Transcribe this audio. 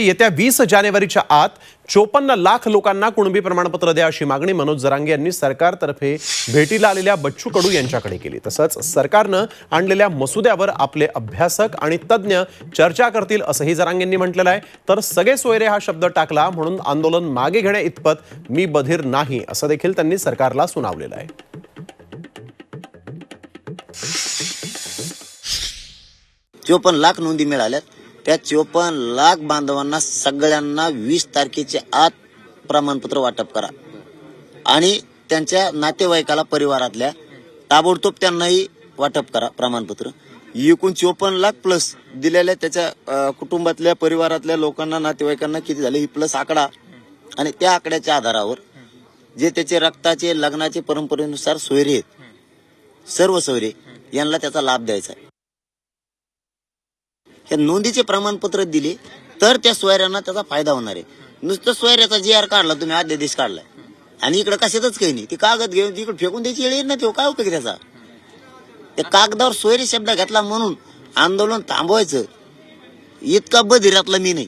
येत्या वीस जानेवारीच्या आत चोपन्न लाख लोकांना कुणबी प्रमाणपत्र द्या अशी मागणी मनोज जरांगे यांनी सरकारतर्फे भेटीला आलेल्या बच्चू कडू यांच्याकडे केली. तसंच सरकारनं आणलेल्या मसुद्यावर आपले अभ्यासक आणि तज्ज्ञ चर्चा करतील असंही जरांगेंनी म्हटलेलं आहे. तर सगळे सोयरे हा शब्द टाकला म्हणून आंदोलन मागे घेण्या इतपत मी बधीर नाही असं देखील त्यांनी सरकारला सुनावलेलं आहे. चोपन्न लाख नोंदी मिळाल्यात. त्या चोपन्न लाख बांधवांना सगळ्यांना वीस तारखेच्या आत प्रमाणपत्र वाटप करा. आणि त्यांच्या नातेवाईकाला परिवारातल्या ताबडतोब त्यांनाही वाटप करा प्रमाणपत्र. एकूण चोपन्न लाख प्लस दिलेल्या त्याच्या कुटुंबातल्या परिवारातल्या लोकांना नातेवाईकांना किती झाले? ही प्लस आकडा. आणि त्या आकड्याच्या आधारावर जे त्याचे रक्ताचे लग्नाचे परंपरेनुसार सोयरे आहेत सर्व सोयरे यांना त्याचा लाभ द्यायचा आहे. हे नोंदीचे प्रमाणपत्र दिले तर त्या सोयऱ्यांना त्याचा फायदा होणार आहे. नुसतं सोयऱ्याचा जी आर काढला तुम्ही अध्यादेश काढलाय. आणि इकडे कशातच काही नाही. ती कागद घेऊन तिकडे फेकून द्यायची येईल ना तो काय उपयोग त्याचा? त्या कागदावर सोयरे शब्द घेतला म्हणून आंदोलन थांबवायचं. इतका बधिरातला मी नाही.